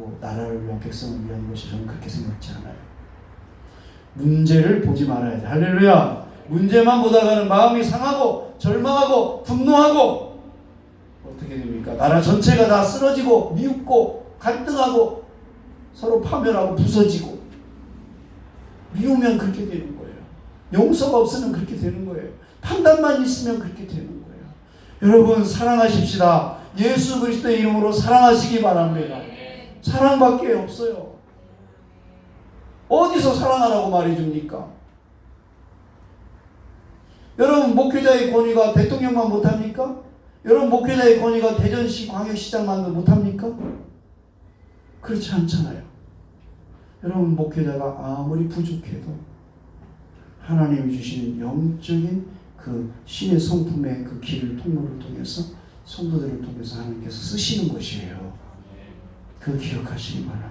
있고 나라를 위한 백성을 위한 것이 저는 그렇게 생각지 않아요. 문제를 보지 말아야 돼. 할렐루야. 문제만 보다가는 마음이 상하고 절망하고 분노하고 어떻게 됩니까? 나라 전체가 다 쓰러지고 미웃고 갈등하고 서로 파멸하고 부서지고 미우면 그렇게 되는 거예요. 용서가 없으면 그렇게 되는 거예요. 판단만 있으면 그렇게 되는 거예요. 여러분 사랑하십시다. 예수 그리스도의 이름으로 사랑하시기 바랍니다. 사랑밖에 없어요. 어디서 사랑하라고 말해줍니까? 여러분 목회자의 권위가 대통령만 못합니까? 여러분 목회자의 권위가 대전시 광역시장만 못합니까? 그렇지 않잖아요. 여러분 목회자가 아무리 부족해도 하나님이 주시는 영적인 그 신의 성품의 그 길을 통로를 통해서 성도들을 통해서 하나님께서 쓰시는 것이에요. 그 기억하시기 바랍니다.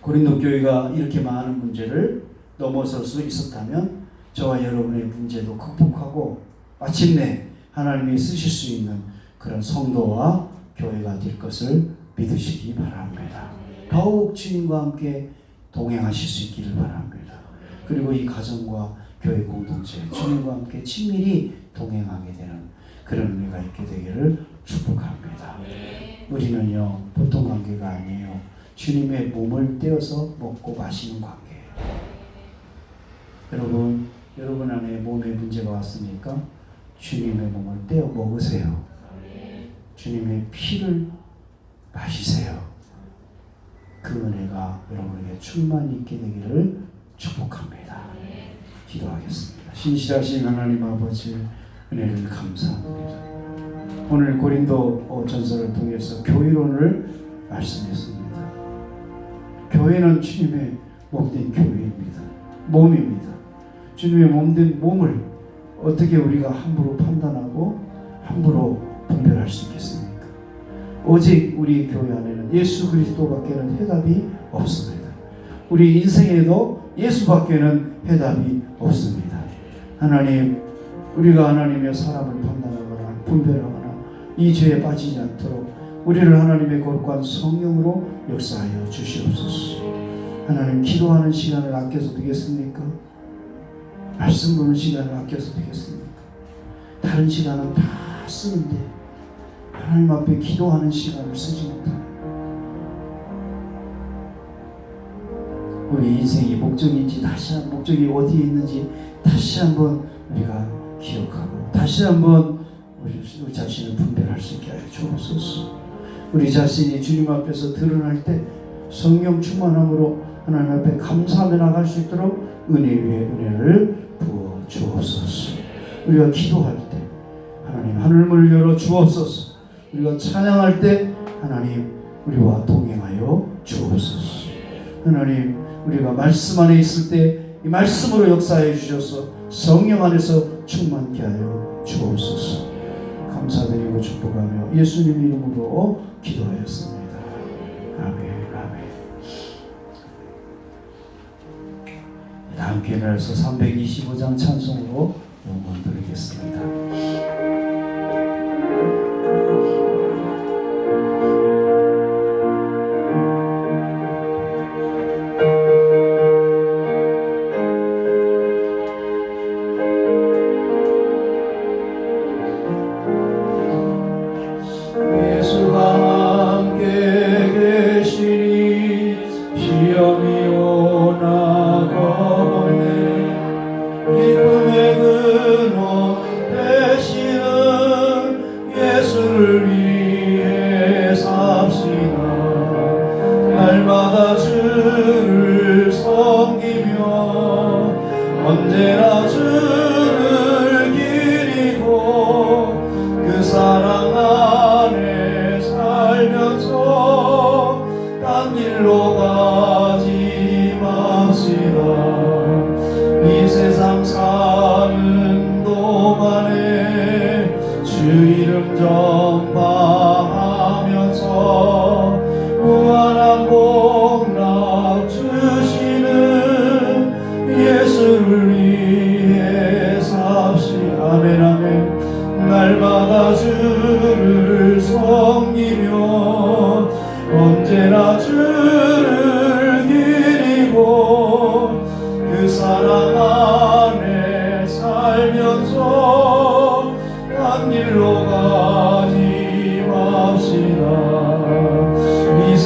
고린도 교회가 이렇게 많은 문제를 넘어설 수 있었다면 저와 여러분의 문제도 극복하고 마침내 하나님이 쓰실 수 있는 그런 성도와 교회가 될 것을 믿으시기 바랍니다. 더욱 주님과 함께 동행하실 수 있기를 바랍니다. 그리고 이 가정과 교회 공동체 주님과 함께 친밀히 동행하게 되는 그런 은혜가 있게 되기를 축복합니다. 우리는요 보통 관계가 아니에요. 주님의 몸을 떼어서 먹고 마시는 관계예요. 여러분, 여러분 안에 몸에 문제가 왔습니까? 주님의 몸을 떼어 먹으세요. 주님의 피를 마시세요. 그 은혜가 여러분에게 충만히 있게 되기를 축복합니다. 기도하겠습니다. 신실하신 하나님 아버지 은혜를 감사합니다. 오늘 고린도 전서를 통해서 교회론을 말씀했습니다. 교회는 주님의 몸된 교회입니다. 몸입니다. 주님의 몸된 몸을 어떻게 우리가 함부로 판단하고 함부로 분별할 수 있겠습니까? 오직 우리 교회 안에는 예수 그리스도밖에는 해답이 없습니다. 우리 인생에도 예수밖에는 해답이 없습니다. 하나님, 우리가 하나님의 사람을 판단하거나 분별하거나 이 죄에 빠지지 않도록 우리를 하나님의 거룩한 성령으로 역사하여 주시옵소서. 하나님 기도하는 시간을 아껴서 되겠습니까? 말씀 보는 시간을 아껴서 되겠습니까? 다른 시간은 다 쓰는데 하나님 앞에 기도하는 시간을 쓰지 못하는 우리 인생이 목적인지 다시 한 목적이 어디에 있는지 다시 한번 우리가 기억하고 다시 한번 우리, 자신을 분별할 수 있게 하여 주옵소서. 우리 자신이 주님 앞에서 드러날 때 성령 충만함으로 하나님 앞에 감사하며 나갈 수 있도록 은혜 위에 은혜를 부어 주옵소서. 우리가 기도할 때 하나님 하늘문을 열어 주옵소서. 우리가 찬양할 때 하나님 우리와 동행하여 주옵소서. 하나님 우리가 말씀 안에 있을 때 이 말씀으로 역사해 주셔서 성령 안에서 충만케 하여 주옵소서. 감사드리고 축복하며 예수님 이름으로 기도하였습니다. 아멘, 아멘. 다음 기회에서 325장 찬송으로 영원 드리겠습니다. 날마다 주를 섬기며 언제나 주를 기리고 그 사랑 안에 살면서 딴 길로 가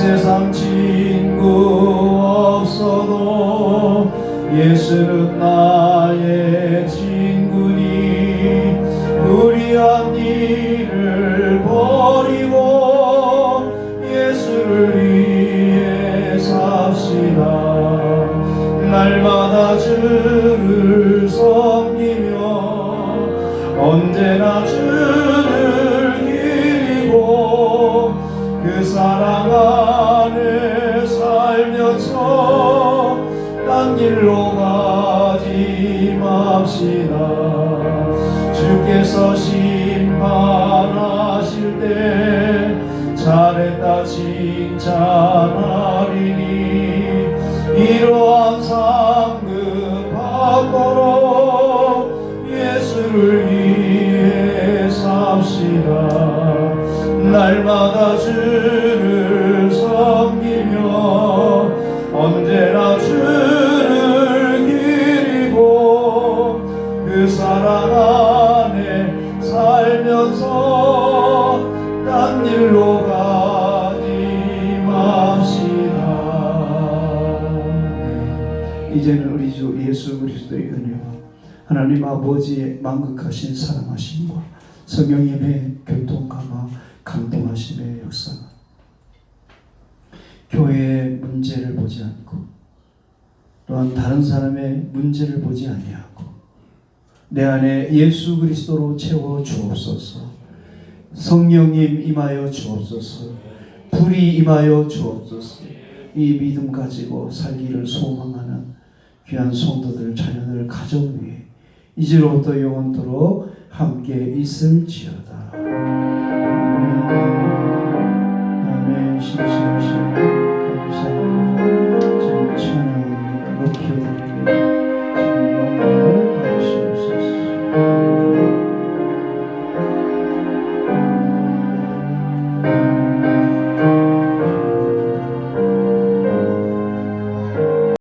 세상 친구 없어도 예수는 나의 친구니. 우리한 일을 버리고 예수를 위해 삽시다. 날마다 주 길로 가지 맙시다. 주께서 심판하실 때 잘했다 칭찬하리니 이러한 상급 받도록 예수를 위해 삽시다. 날마다 주 그 사랑 안에 살면서 딴 일로 가지 맙시다. 이제는 우리 주 예수 그리스도의 은혜와 하나님 아버지의 만극하신 사랑하심과 성령님의 교통감화 감동하심의 역사가 교회의 문제를 보지 않고 또한 다른 사람의 문제를 보지 아니하고 내 안에 예수 그리스도로 채워 주옵소서. 성령님 임하여 주옵소서. 불이 임하여 주옵소서. 이 믿음 가지고 살기를 소망하는 귀한 성도들 자녀들 가정 위에 이제로부터 영원토록 함께 있을지어다